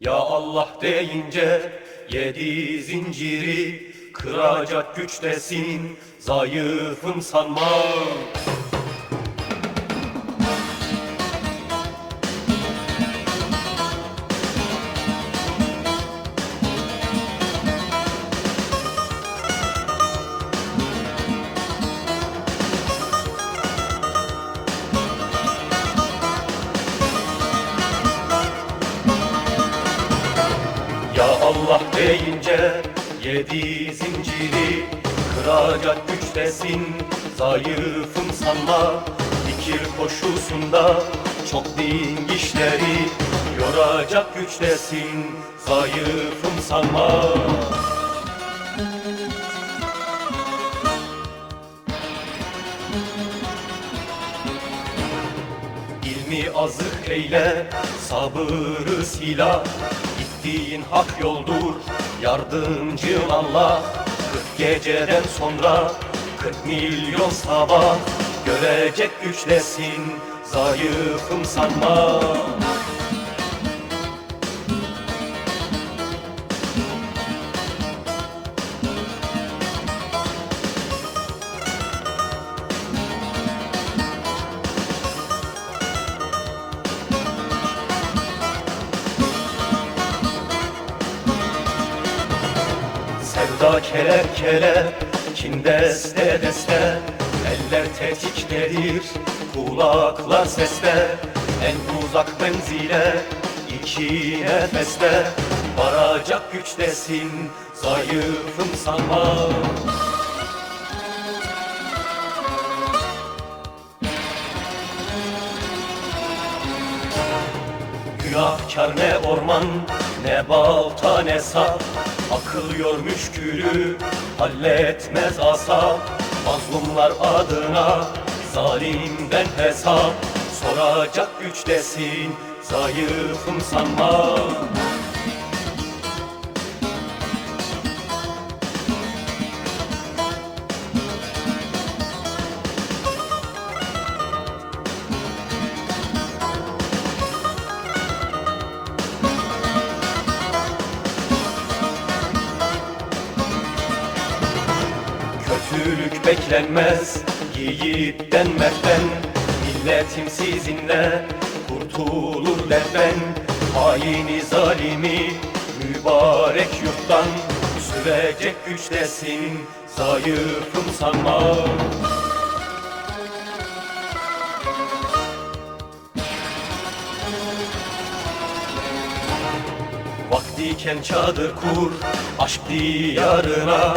Ya Allah deyince yedi zinciri kıracak güçtesin zayıfım sanma. Allah deyince yedi zinciri kıracak güçtesin. Zayıfım sanma fikir koşusunda çok din işleri yoracak güçtesin. Zayıfım sanma. İlmi azık eyle, sabırı silah Gittiğin hak yoldur, yardımcın Allah Kırk geceden sonra, kırk milyon sabah. Görecek güçlesin, zayıfım sanma Sevda keler keler, kin deste deste. Eller tetiktedir, kulaklar seste. En uzak menzile, iki nefeste. Varacak güçtesin, zayıfım sanma Günahkar ne orman, ne balta ne sap. Akıl müşkülü, halletmez asap. Mazlumlar adına zalimden hesap. Soracak güçtesin, zayıfım sanma Kötülük beklenmez yiğitten mertten Milletim sizinle kurtulur derden. Haini zalimi mübarek yurttan. Sürecek güçtesin zayıfım sanma Vaktiyken çadır kur aşk diyarına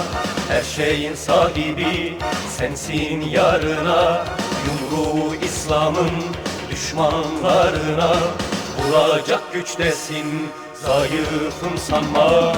Her şeyin sahibi sensin yarına Yumruğu İslam'ın düşmanlarına. Vuracak güçtesin zayıfım sanma